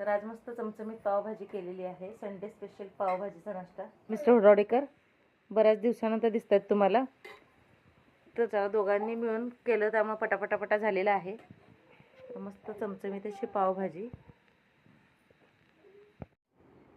तर आज मस्त चमचमीत पावभाजी केलेली आहे. संडे स्पेशल पावभाजीचा नाश्ता. मिस्टर हुडावडेकर बऱ्याच दिवसानंतर दिसत आहेत तुम्हाला. तर दोघांनी मिळून केलं त्यामुळे पटापटापटा झालेला आहे. मस्त चमचमीत अशी pav bhaji.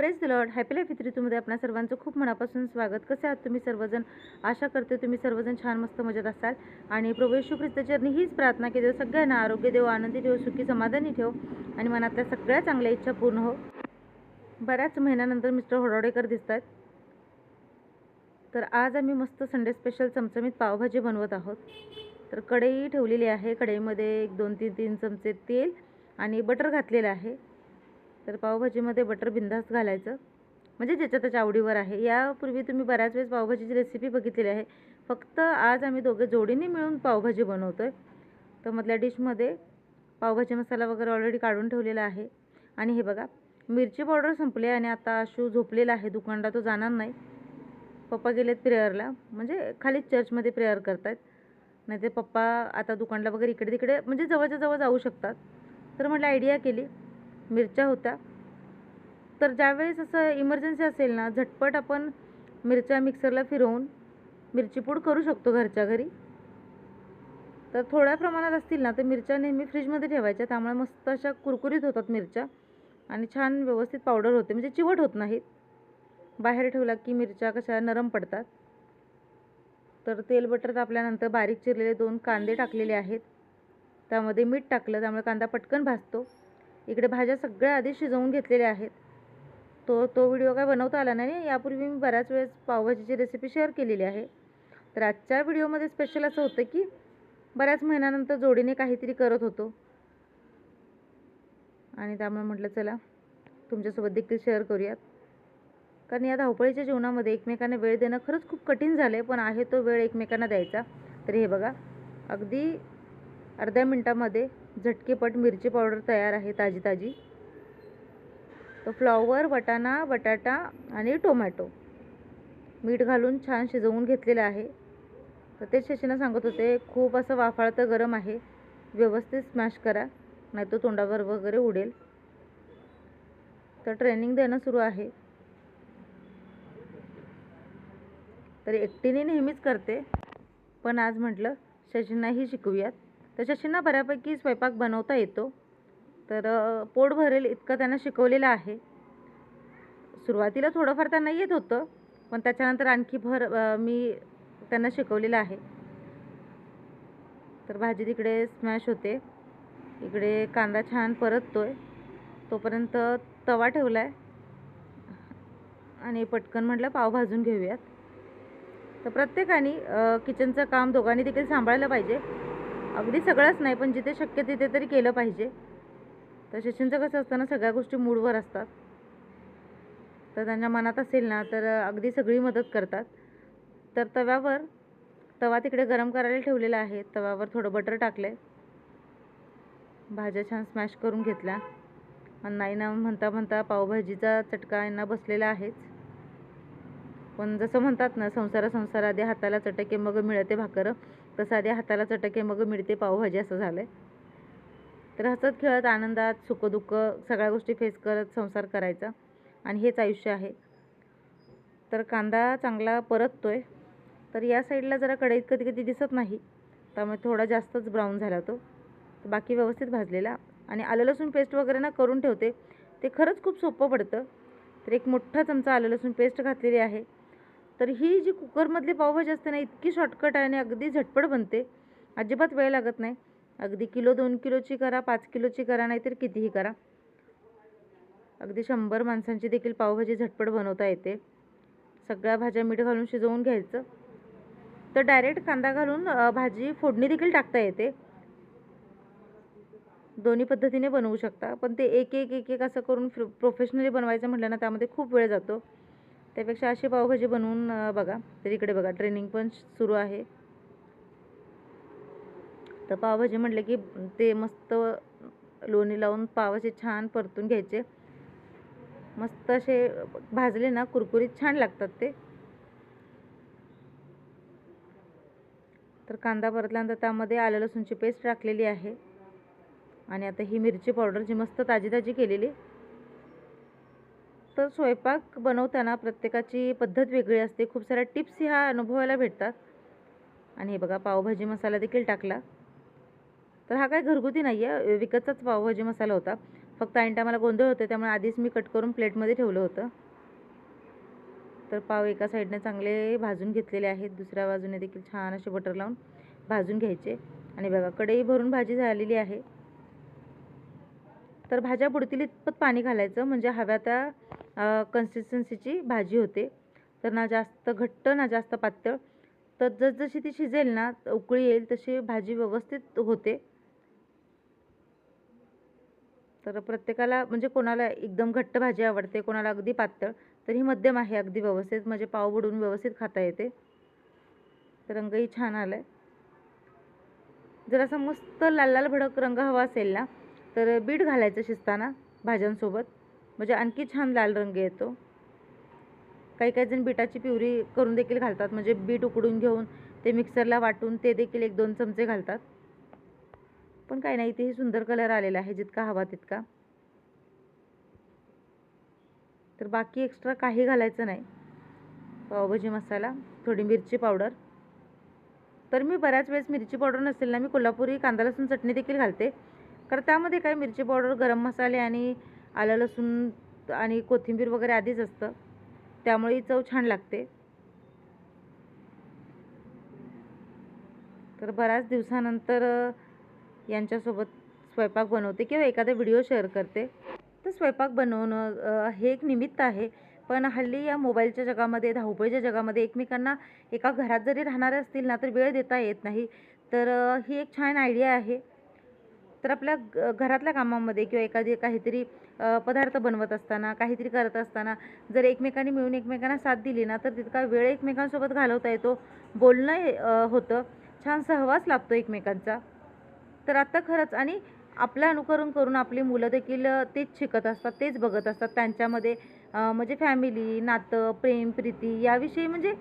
Press the lord happy life with सर्वांचं खूप मनापासून स्वागत. कसे आहात तुम्ही सर्वजण? आशा करते तुम्ही सर्वजण छान मस्त मजेत असाल. आणि प्रभू येशू ख्रिस्ताचरणी हीच प्रार्थना की देव सगळ्यांना आरोग्य देव आनंदी ठेव सुखी समाधानी ठेव आणि मनातल्या सगळ्या चांगल्या इच्छा पूर्ण हो. बऱ्याच महिन्यानंतर मिस्टर होडोडेकर दिसत आहेत तर आज आम्ही मस्त संडे स्पेशल चमचमीत पावभाजी बनवत आहोत. तर कढई ठेवलेली आहे. कढईमध्ये एक दोन तीन तीन चमचे तेल आणि बटर घातलेलं आहे. तर पावभाजीमध्ये बटर बिंदास घालायचं. म्हणजे ज्याच्या त्याच्या आवडीवर आहे. यापूर्वी तुम्ही बऱ्याच वेळेस पावभाजीची रेसिपी बघितलेली आहे. फक्त आज आम्ही दोघे जोडीने मिळून पावभाजी बनवतो आहे तर मधल्या डिशमध्ये पावभाजी मसाला वगैरे ऑलरेडी काढून ठेवलेला आहे. आणि हे बघा मिरची पावडर संपली आणि आता आशू झोपलेला आहे. दुकानला तो जाणार नाही. पप्पा गेलेत प्रेयरला. म्हणजे खाली चर्चमध्ये प्रेयर करतायत. नाही ते पप्पा आता दुकानला वगैरे इकडे तिकडे म्हणजे जवळच्या जवळ जाऊ शकतात. तर म्हटलं आयडिया केली. मिरच्या होत्या. तर ज्यावेळेस असं इमर्जन्सी असेल ना झटपट आपण मिरच्या मिक्सरला फिरवून मिरची पूड करू शकतो घरच्या घरी. तर थोड्या प्रमाणात असतील ना तर मिरच्या नेहमी फ्रीजमध्ये ठेवायच्या. त्यामुळे मस्त अशा कुरकुरीत होतात मिरच्या आणि छान व्यवस्थित पावडर होते. म्हणजे चिवट होत नाहीत. बाहेर ठेवला की मिरच्या कशा नरम पडतात. तर तेल बटर तापल्यानंतर बारीक चिरलेले दोन कांदे टाकलेले आहेत. त्यामध्ये मीठ टाकलं त्यामुळे कांदा पटकन भाजतो. इकडे भाज्या सगळ्या आधी शिजवून घेतलेल्या आहेत. तो तो व्हिडिओ काय बनवता आला नाही यापूर्वी मी बऱ्याच वेळेस पावभाजीची रेसिपी शेअर केलेली आहे. तर आजच्या व्हिडिओमध्ये स्पेशल असं होतं की बऱ्याच महिन्यानंतर जोडीने काहीतरी करत होतो. आणि त्यामुळे म्हटलं चला तुमच्यासोबत देखील शेअर करूयात. कारण या धावपळीच्या जीवनामध्ये एकमेकांना वेळ देणं खरंच खूप कठीण झालं आहे पण आहे तो वेळ एकमेकांना द्यायचा. तर हे बघा अगदी अर्ध्या मिनटामध्ये झटकेपट मिरची पावडर तयार आहे ताजी ताजी. तर फ्लॉवर वटाणा बटाटा आणि टोमॅटो मीठ घालून छान शिजवून घेतलेलं आहे. तर ते शशीना सांगत होते खूप असं वाफाळतं गरम आहे. व्यवस्थित स्मॅश करा नाही तो तोंडावर वगैरे उडेल. तर ट्रेनिंग देणं सुरू आहे. तर एकटीने नेहमीच करते पण आज म्हटलं शशींनाही शिकवूयात तशाशी ना बऱ्यापैकी स्वयंपाक बनवता येतो. तर पोट भरेल इतकं त्यांना शिकवलेलं आहे. सुरुवातीला थोडंफार त्यांना येत होतं पण त्याच्यानंतर आणखी भर मी त्यांना शिकवलेलं आहे. तर भाजी तिकडे स्मॅश होते. इकडे कांदा छान परततो आहे तोपर्यंत तवा ठेवला आहे आणि पटकन म्हटलं पाव भाजून घेऊयात. तर प्रत्येकाने किचनचं काम दोघांनी देखील सांभाळलं पाहिजे. अगदी सगळंच नाही पण जिथे शक्य तिथे तरी केलं पाहिजे. तर शशींचं कसं असतं ना सगळ्या गोष्टी मूडवर असतात. तर त्यांच्या मनात असेल ना तर अगदी सगळी मदत करतात. तर तव्यावर तवा तिकडे गरम करायला ठेवलेला आहे. तव्यावर थोडं बटर टाकलं आहे भाज्या छान स्मॅश करून घेतल्या. आणि नाही ना म्हणता म्हणता पावभाजीचा चटका यांना बसलेला आहेच. पण जसं म्हणतात ना संसारा संसार आधी हाताला चटके मग मिळते भाकरं. तर साध्या हाताला चटके मग मिळते पावभाजी असं झालं आहे तर हसत खेळत आनंदात सुखदुःख सगळ्या गोष्टी फेस करत संसार करायचा. आणि हेच आयुष्य आहे. तर कांदा चांगला परततोय. तर या साईडला जरा कढईत कधी कधी दिसत नाही. त्यामुळे थोडा जास्तच ब्राऊन झाला तो. बाकी व्यवस्थित भाजलेला. आणि आलं लसूण पेस्ट वगैरे ना करून ठेवते. ते खरंच खूप सोपं पडतं. तर एक मोठा चमचा आलं लसूण पेस्ट घातलेली आहे. तर ही जी कुकरमधली पावभाजी असते ना इतकी शॉर्टकट आहे आणि अगदी झटपट बनते. अजिबात वेळ लागत नाही. अगदी किलो दोन किलोची करा पाच किलोची करा नाहीतर कितीही करा. अगदी शंभर माणसांची देखील पावभाजी झटपट बनवता येते. सगळ्या भाज्या मीठ घालून शिजवून घ्यायचं. तर डायरेक्ट कांदा घालून भाजी फोडणी देखील टाकता येते. दोन्ही पद्धतीने बनवू शकता. पण ते एक एक एक एक असं करून प्रोफेशनली बनवायचं म्हटलं ना त्यामध्ये खूप वेळ जातो. त्यापेक्षा अशी पावभाजी बनवून बघा तर इकडे बघा ट्रेनिंग पण सुरू आहे. तर पावभाजी म्हटलं की ते मस्त लोणी लावून पाव असे छान परतून घ्यायचे. मस्त असे भाजले ना कुरकुरीत छान लागतात ते. तर कांदा परतल्यानंतर त्यामध्ये आलं लसूणची पेस्ट टाकलेली आहे. आणि आता ही मिरची पावडर जी मस्त ताजी ताजी केलेली तर स्वयंपाक बनवताना प्रत्येकाची पद्धत वेगळी असते. खूप साऱ्या टिप्स ह्या अनुभवायला भेटतात. आणि हे बघा पावभाजी मसाला देखील टाकला. तर हा काय घरगुती नाही आहे विकतचाच पावभाजी मसाला होता. फक्त ऐन टायमाला गोंधळ होते त्यामुळे आधीच मी कट करून प्लेटमध्ये ठेवलं होतं. तर पाव एका साईडने चांगले भाजून घेतलेले आहेत. दुसऱ्या बाजूने देखील छान असे बटर लावून भाजून घ्यायचे. आणि बघा कढई भरून भाजी झालेली आहे. तर भाज्या बुडतील इतपत पाणी घालायचं. म्हणजे हव्या त्या कन्सिस्टन्सीची भाजी होते. तर ना जास्त घट्ट ना जास्त पातळ. तर जसजशी ती शिजेल ना उकळी येईल तशी भाजी व्यवस्थित होते. तर प्रत्येकाला म्हणजे कोणाला एकदम घट्ट भाजी आवडते कोणाला अगदी पातळ तर ही मध्यम आहे अगदी व्यवस्थित. म्हणजे पाव बुडून व्यवस्थित खाता येते. तर रंगही छान आला आहे असा मस्त लाल लाल भडक रंग हवा असेल ना तर बीट घालायचं शिजताना भाज्यांसोबत. म्हणजे आणखी छान लाल रंग येतो. काही काही जण बीटाची प्युरी करून देखील घालतात. म्हणजे बीट उकडून घेऊन ते मिक्सरला वाटून ते देखील एक दोन चमचे घालतात. पण काही नाही इथेही सुंदर कलर आलेला आहे. जितका हवा तितका. तर बाकी एक्स्ट्रा काही घालायचं नाही. पावभाजी मसाला थोडी मिरची पावडर. तर मी बऱ्याच वेळेस मिरची पावडर नसेल ना मी कोल्हापुरी कांदा लसूण चटणी देखील घालते. कारण त्यामध्ये काय मिरची पावडर गरम मसाले आणि आलं लसूण आणि कोथिंबीर वगैरे आधीच असतं. त्यामुळे ही चव छान लागते. तर बऱ्याच दिवसानंतर यांच्यासोबत स्वयंपाक बनवते किंवा एखादा व्हिडिओ शेअर करते. तर स्वयंपाक बनवणं हे एक निमित्त आहे. पण हल्ली या मोबाईलच्या जगामध्ये धावपळीच्या जगामध्ये एकमेकांना एका घरात जरी राहणारे असतील ना तर वेळ देता येत नाही. तर ही एक छान आयडिया आहे. तर आपल्या घरातल्या कामामध्ये किंवा एखादी काहीतरी पदार्थ बनवत असताना काहीतरी करत असताना जर एकमेकांनी मिळून एकमेकांना साथ दिली ना तर तितका वेळ एकमेकांसोबत घालवता येतो. बोलणं होतं. छान सहवास लाभतो एकमेकांचा. तर आत्ता खरंच आणि आपलं अनुकरण करून आपली मुलं देखील तेच शिकत असतात तेच बघत असतात. त्यांच्यामध्ये म्हणजे फॅमिली नातं प्रेम प्रीती याविषयी म्हणजे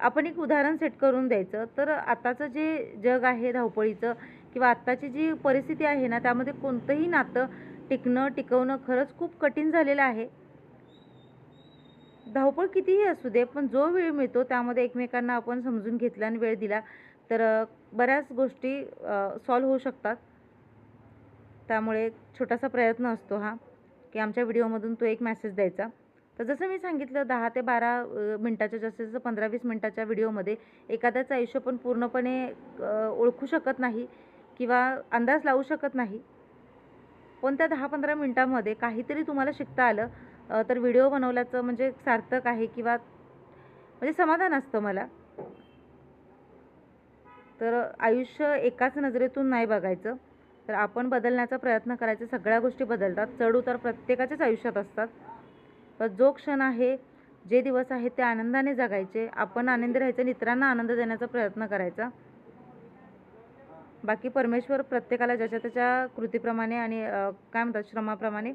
आपण एक उदाहरण सेट करून द्यायचं. तर आताचं जे जग आहे धावपळीचं किंवा आत्ताची जी परिस्थिती आहे ना त्यामध्ये कोणतंही नातं टिकणं टिकवणं खरंच खूप कठीण झालेलं आहे. धावपळ कितीही असू दे पण जो वेळ मिळतो त्यामध्ये एकमेकांना आपण समजून घेतला आणि वेळ दिला तर बऱ्याच गोष्टी सॉल्व होऊ शकतात. त्यामुळे छोटासा प्रयत्न असतो हा की आमच्या व्हिडिओमधून तो एक मेसेज द्यायचा. तर जसं मी सांगितलं दहा ते बारा मिनटाच्या जास्तीत जास्त पंधरा वीस मिनटाच्या व्हिडिओमध्ये एखाद्याचं आयुष्य पण पूर्णपणे ओळखू शकत नाही किंवा अंदाज लावू शकत नाही. पण त्या दहा पंधरा मिनटामध्ये काहीतरी तुम्हाला शिकता आलं तर व्हिडिओ बनवल्याचं म्हणजे सार्थक आहे किंवा म्हणजे समाधान असतं मला. तर आयुष्य एकाच नजरेतून नाही बघायचं. तर आपण बदलण्याचा प्रयत्न करायचा. सगळ्या गोष्टी बदलतात. चढ उतार प्रत्येकाच्याच आयुष्यात असतात. तर जो क्षण आहे जे दिवस आहे ते आनंदाने जगायचे. आपण आनंदी राहायचं इतरांना आनंद देण्याचा प्रयत्न करायचा. बाकी परमेश्वर प्रत्येकाला ज्याच्या त्याच्या कृतीप्रमाणे आणि काय म्हणतात श्रमाप्रमाणे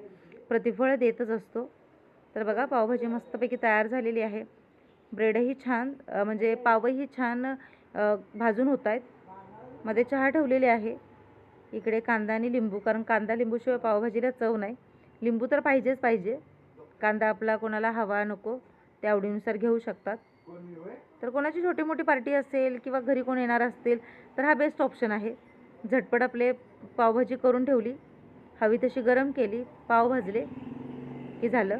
प्रतिफळ देतच असतो. तर बघा पावभाजी मस्तपैकी तयार झालेली आहे. ब्रेडही छान म्हणजे पावही छान भाजून होत आहेत. मध्ये चहा ठेवलेली आहे. इकडे कांदा आणि लिंबू कारण कांदा लिंबूशिवाय पावभाजीला चव नाही. लिंबू तर पाहिजेच पाहिजे. कांदा आपला कोणाला हवा नको त्या आवडीनुसार घेऊ शकतात. तर कोणाची छोटी मोठी पार्टी असेल किंवा घरी कोण येणार असतील तर हा बेस्ट ऑप्शन आहे. झटपट आपले पावभाजी करून ठेवली. हवी तशी गरम केली. पाव भाजले. की झालं.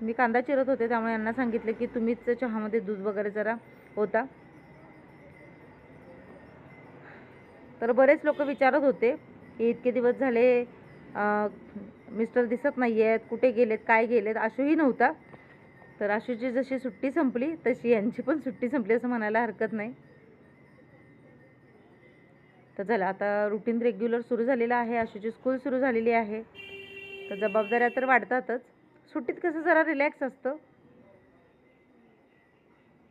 मी कांदा चिरत होते त्यामुळे यांना सांगितले की तुम्हीच चहामध्ये दूध वगैरे जरा होता तर बरेच लोक विचारत होते की इतके दिवस झाले मिस्टर दिसत नाही आहेत कुठे गेलेत? काय गेलेत? आशूही नव्हता. तर आशूची जशी सुट्टी संपली तशी यांची पण सुट्टी संपली असं म्हणायला हरकत नाही. तर चला आता रुटीन रेग्युलर सुरू झालेलं आहे आशूची स्कूल सुरू झालेली आहे. तर जबाबदाऱ्या तर वाढतातच. सुट्टीत कसं जरा रिलॅक्स असतं.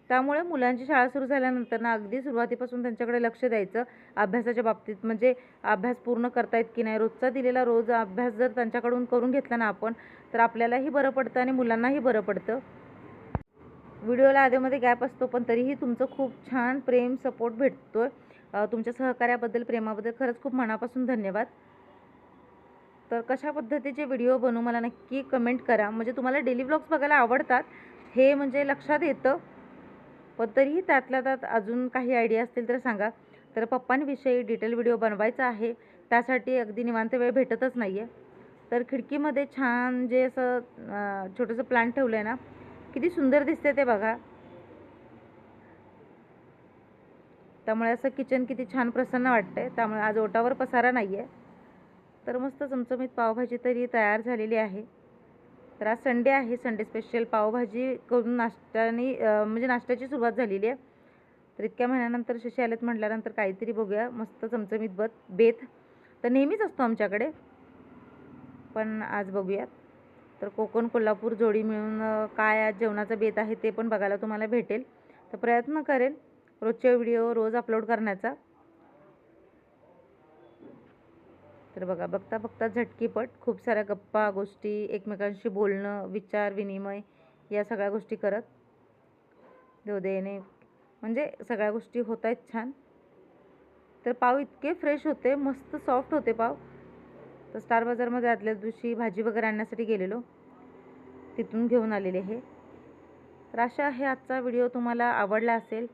त्यामुळे मुलांची शाळा सुरू झाल्यानंतर ना अगदी सुरुवातीपासून त्यांच्याकडे लक्ष द्यायचं. अभ्यासाच्या बाबतीत म्हणजे अभ्यास पूर्ण करतायत की नाही? रोजचा दिलेला रोज अभ्यास जर त्यांच्याकडून करून घेतला ना आपण तर आपल्यालाही बरं पडतं आणि मुलांनाही बरं पडतं. व्हिडिओला आधीमध्ये गॅप असतो पण तरीही तुमचं खूप छान प्रेम सपोर्ट भेटतो आहे तुमच्या सहकार्याबद्दल प्रेमाबद्दल खरंच खूप मनापासून धन्यवाद. तर कशा पद्धतीचे व्हिडिओ बनवू मला नक्की कमेंट करा. म्हणजे तुम्हाला डेली ब्लॉग्स बघायला आवडतात हे म्हणजे लक्षात येतं. पण तरीही त्यातल्या त्यात अजून काही आयडिया असतील तर सांगा. तर पप्पांविषयी डिटेल व्हिडिओ बनवायचा आहे. त्यासाठी अगदी निवांत वेळ भेटतच नाही आहे तर खिडकीमध्ये छान जे असं छोटंसं प्लांट ठेवलं आहे ना किती सुंदर दिसते ते बघा. त्यामुळे असं किचन किती छान प्रसन्न वाटतंय. त्यामुळे आज ओटावर पसारा नाही आहे तर मस्त चमचमीत पावभाजी तरी तयार झालेली आहे. तर आज संडे आहे. संडे स्पेशल पावभाजी करून नाश्त्याने म्हणजे नाश्त्याची सुरुवात झालेली आहे. तर इतक्या महिन्यानंतर शशी आलेत म्हटल्यानंतर काहीतरी बघूया. मस्त चमचमीत बत बेत. तर नेहमीच असतो आमच्याकडे. पण आज बघूयात. तर कोकण कोल्हापूर जोडी मिळून काय आज जेवणाचा बेत आहे ते पण बघायला तुम्हाला भेटेल. तर प्रयत्न करेल. रोजचे व्हिडिओ रोज अपलोड करण्याचा. तर बघा बघता बघता झटकीपट खूप साऱ्या गप्पा गोष्टी एकमेकांशी बोलणं विचार विनिमय या सगळ्या गोष्टी करत. देवदेने म्हणजे सगळ्या गोष्टी होत आहेत छान. तर पाव इतके फ्रेश होते मस्त सॉफ्ट होते पाव. तर स्टार बाजारमध्ये आदल्या दिवशी भाजी वगैरे आणण्यासाठी गेलेलो. तिथून घेऊन आलेले हे. तर अशा आहे आजचा व्हिडिओ. तुम्हाला आवडला असेल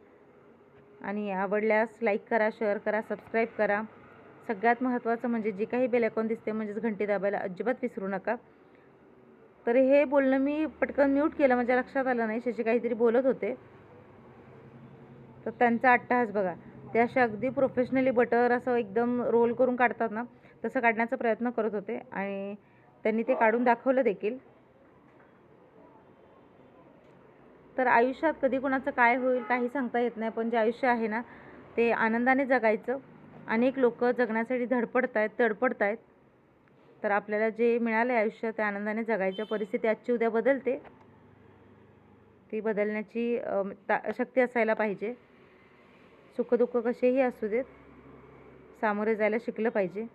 आणि आवडल्यास लाईक करा शेअर करा सबस्क्राईब करा. सगळ्यात महत्त्वाचं म्हणजे जे काही बेल आयकॉन दिसते म्हणजेच घंटी दाबायला अजिबात विसरू नका. तर हे बोलणं मी पटकन म्यूट केलं म्हणजे लक्षात आलं नाही शशी काहीतरी बोलत होते. तर त्यांचा अट्टहास बघा. ते असे अगदी प्रोफेशनली बटर असं एकदम रोल करून काढतात ना तसं काढण्याचा प्रयत्न करत होते. आणि त्यांनी ते काढून दाखवलं देखील. तर आयुष्यात कधी कोणाचं काय होईल काही सांगता येत नाही पण जे आयुष्य आहे ना ते आनंदाने जगायचं. अनेक लोक जगण्यासाठी धडपडत आहेत तडपडत आहेत तर आपल्याला जे मिळालं आहे आयुष्य ते आनंदाने जगायच्या परिस्थिती आजची उद्या बदलते. ती बदलण्याची ता शक्ती असायला पाहिजे. सुखदुःख कसेही असू देत सामोरे जायला शिकलं पाहिजे.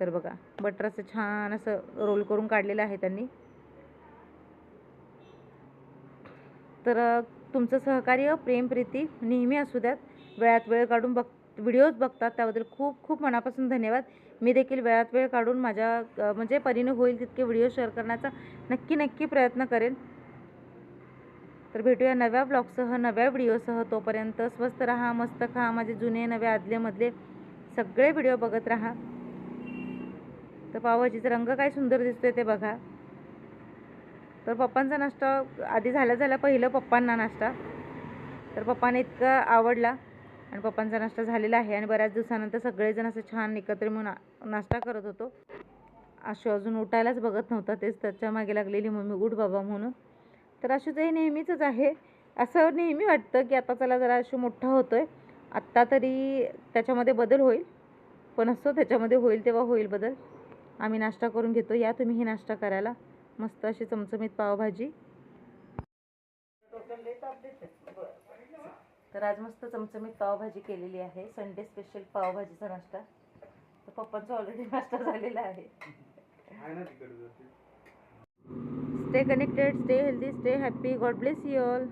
तर बघा बटर असं छान असं रोल करून काढलेलं आहे त्यांनी. तर तुमचं सहकार्य प्रेम प्रीती नेहमी असू द्यात. वेळात वेळ काढून बघ व्हिडिओज बघतात त्याबद्दल खूप खूप मनापासून धन्यवाद. मी देखील वेळात वेळ काढून माझ्या म्हणजे परीने होईल तितके व्हिडिओ शेअर करण्याचा नक्की नक्की प्रयत्न करेन. तर भेटूया नव्या ब्लॉगसह नव्या व्हिडिओसह. तोपर्यंत स्वस्त राहा मस्त खा माझे जुने नवे आदलेमधले सगळे व्हिडिओ बघत राहा. तर पावाजीचं रंग काय सुंदर दिसतोय ते बघा. तर पप्पांचा नाश्ता आधी झाला झाला पहिलं पप्पांना नाश्ता. तर पप्पाने इतका आवडला आणि पप्पांचा नाश्ता झालेला आहे आणि बऱ्याच दिवसानंतर सगळेजण असं छान एकत्र मिळून ना- नाश्ता करत होतो. आशू अजून उठायलाच बघत नव्हता तेच त्याच्यामागे लागलेली मम्मी उठ बाबा म्हणून. तर आशूचं हे नेहमीचंच आहे. असं नेहमी वाटतं की आता चला जरा आशू मोठा आहे आत्ता तरी त्याच्यामध्ये बदल होईल. पण असतो त्याच्यामध्ये होईल तेव्हा होईल बदल. आम्ही नाश्ता करून घेतो. या तुम्ही हे नाश्ता करायला. मस्त अशी चमचमीत पावभाजी. तर आज मस्त चमचमीत पावभाजी केलेली आहे. संडे स्पेशल पावभाजीचा नाश्ता. तर पप्पांचा ऑलरेडी नाश्ता झालेला आहे. Stay connected stay healthy stay happy God bless you all